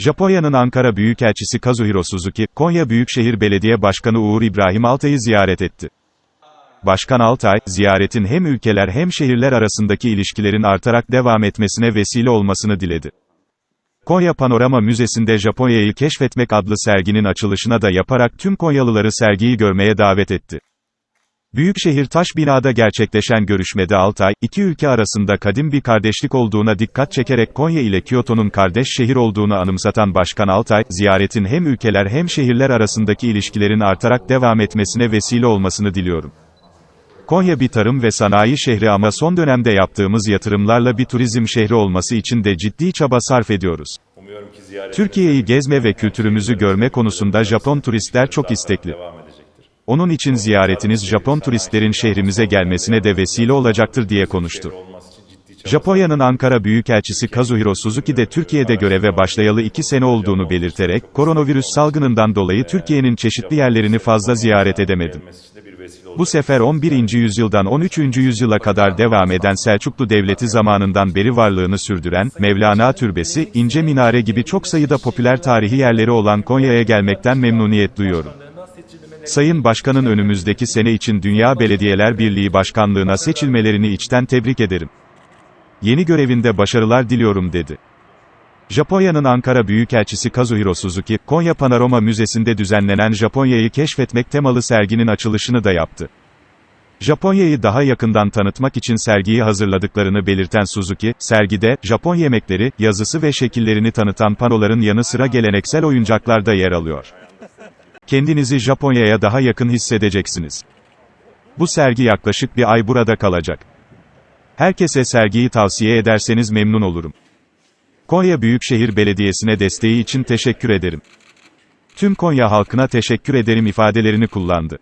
Japonya'nın Ankara Büyükelçisi Kazuhiro Suzuki, Konya Büyükşehir Belediye Başkanı Uğur İbrahim Altay'ı ziyaret etti. Başkan Altay, ziyaretin hem ülkeler hem şehirler arasındaki ilişkilerin artarak devam etmesine vesile olmasını diledi. Konya Panorama Müzesi'nde Japonya'yı keşfetmek adlı serginin açılışına da yaparak tüm Konyalıları sergiyi görmeye davet etti. Büyükşehir Taş Bina'da gerçekleşen görüşmede Altay, iki ülke arasında kadim bir kardeşlik olduğuna dikkat çekerek Konya ile Kyoto'nun kardeş şehir olduğunu anımsatan Başkan Altay, ziyaretin hem ülkeler hem şehirler arasındaki ilişkilerin artarak devam etmesine vesile olmasını diliyorum. Konya bir tarım ve sanayi şehri ama son dönemde yaptığımız yatırımlarla bir turizm şehri olması için de ciddi çaba sarf ediyoruz. Türkiye'yi gezme ve kültürümüzü görme konusunda Japon turistler çok istekli. Onun için ziyaretiniz Japon turistlerin şehrimize gelmesine de vesile olacaktır diye konuştu. Japonya'nın Ankara Büyükelçisi Kazuhiro Suzuki de Türkiye'de göreve başlayalı iki sene olduğunu belirterek, koronavirüs salgınından dolayı Türkiye'nin çeşitli yerlerini fazla ziyaret edemedim. Bu sefer 11. yüzyıldan 13. yüzyıla kadar devam eden Selçuklu Devleti zamanından beri varlığını sürdüren, Mevlana Türbesi, İnce Minare gibi çok sayıda popüler tarihi yerleri olan Konya'ya gelmekten memnuniyet duyuyorum. Sayın Başkan'ın önümüzdeki sene için Dünya Belediyeler Birliği Başkanlığına seçilmelerini içten tebrik ederim. Yeni görevinde başarılar diliyorum dedi. Japonya'nın Ankara Büyükelçisi Kazuhiro Suzuki, Konya Panorama Müzesi'nde düzenlenen Japonya'yı keşfetmek temalı serginin açılışını da yaptı. Japonya'yı daha yakından tanıtmak için sergiyi hazırladıklarını belirten Suzuki, sergide, Japon yemekleri, yazısı ve şekillerini tanıtan panoların yanı sıra geleneksel oyuncaklar da yer alıyor. Kendinizi Japonya'ya daha yakın hissedeceksiniz. Bu sergi yaklaşık bir ay burada kalacak. Herkese sergiyi tavsiye ederseniz memnun olurum. Konya Büyükşehir Belediyesi'ne desteği için teşekkür ederim. Tüm Konya halkına teşekkür ederim ifadelerini kullandı.